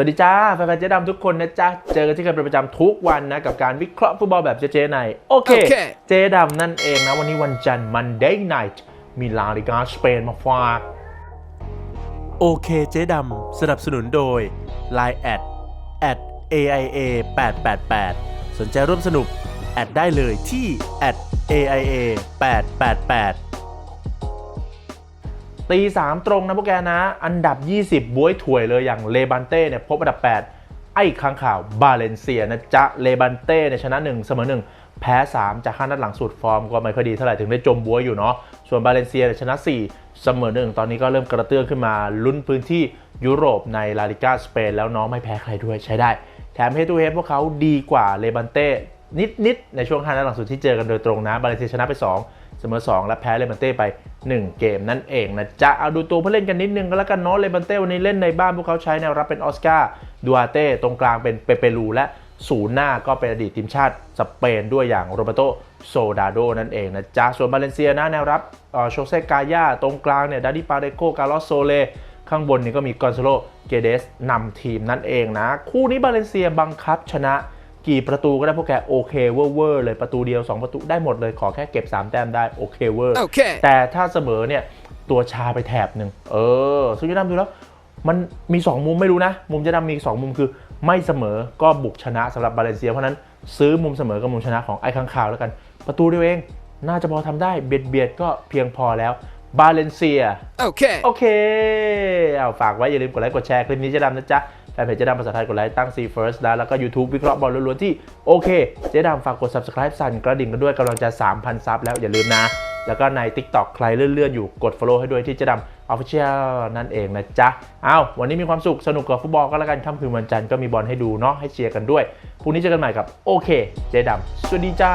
สวัสดีจ้าแฟนๆเจ๊ดำทุกคนนะจ๊ะ เจอกันที่กันเป็นประจำทุกวันนะ กับการวิเคราะห์ฟุตบอลแบบเจ๊ๆในโอเคโอเค เจ๊ดำนั่นเองนะ วันนี้วันจันทร์ Monday night มีลาลิกาสเปนมาฝากโอเคเจ๊ดำสนับสนุนโดย Line แอด at aia 888 สนใจร่วมสนุก แอดได้เลยที่ at aia 888 ตีสามตรงนะพวกแกนะ อันดับ 20 บวยถวยเลยอย่างเลบันเต้เนี่ยพบอันดับ 8 ไอ้ข้างข่าวบาเลนเซียนะจ๊ะเลบันเต้เนี่ยชนะ 1 เสมอ 1 แพ้ 3 จากห้านัดหลังสุดฟอร์มก็ไม่ค่อยดีเท่าไหร่ถึงได้จมบวยอยู่เนาะส่วนบาเลนเซียเนี่ยชนะ 4 เสมอ 1 ตอนนี้ก็เริ่มกระเตื้องขึ้นมาลุ้นพื้นที่ยุโรปในลาลิกาสเปนแล้วน้องไม่แพ้ใครด้วยใช้ได้ แถมเฮตูเฮดพวกเขาดีกว่าเลบันเต้นิดๆในช่วงห้านัดหลังสุดที่เจอกันโดยตรงนะบาเลนเซียชนะไป 2 เสมอ 2 และแพ้เลบันเต้ไป 1 เกมนั่นเองนะจ๊ะเอาดูตัวผู้เล่นกันนิดนึงก็แล้วกันเนาะเลบันเต้วันนี้เล่นในบ้านพวกเขาใช้แนวรับเป็นออสการ์ดูอาเต้ตรงกลางเป็นเปเปรูและศูนย์หน้าก็เป็นอดีตทีมชาติสเปนด้วยอย่างโรเบโตโซดาโดนั่นเองนะจ๊ะส่วนบาเลนเซียนะแนวรับอ่อโชเซกายาตรงกลางเนี่ยดาดิปาเรโกกาลอสโซเลข้างบนนี่ก็มีกอนซาโลเกเดสนำทีมนั่นเองนะ คู่นี้บาเลนเซียบังคับชนะ กี่ประตูก็ได้พวกแกโอเคเวอร์เวอร์เลยประตูเดียว 2 ประตูได้หมดเลยขอแค่เก็บ 3 แต้มได้โอเคเวอร์โอเคแต่ถ้าเสมอเนี่ยตัวชาไปแถบหนึ่งเออซึ่งจะดำดูแล้วมันมี 2 มุมไม่รู้นะ มุมจะดำมี 2 มุมคือไม่เสมอก็บุกชนะสำหรับบาเลนเซีย เพราะฉะนั้นซื้อมุมเสมอกับมุมชนะของไอ้ข้างข่าวแล้วกัน ประตูเดียวเอง น่าจะพอทำได้เบียดเบียดก็เพียงพอแล้ว บาเลนเซียโอเคโอเคเอาฝากไว้อย่าลืมกดไลค์กดแชร์คลิปนี้เจะดำนะจ๊ะแฟนเพจเจะดำภาษาไทยกดไลค์ตั้ง C First นะแล้วก็ YouTube วิเคราะห์บอลล้วนๆที่โอเคเจ๊ดำฝากกด Subscribe สั่นกระดิ่งกันด้วยกำลังจะ 3,000 ซับแล้วอย่าลืมนะ แล้วก็ใน TikTok ใครเลื่อนๆอยู่กด Follow ให้ด้วยที่เจ๊ดำ Official นั่นเองนะจ๊ะเอาวันนี้มีความสุขสนุกกับฟุตบอลก็แล้วกันค่ำคืนวันจันทร์ก็มีบอลให้ดูเนาะให้เชียร์กันด้วยพรุ่งนี้เจอกันใหม่กับโอเคเจ๊ดำสวัสดีจ้า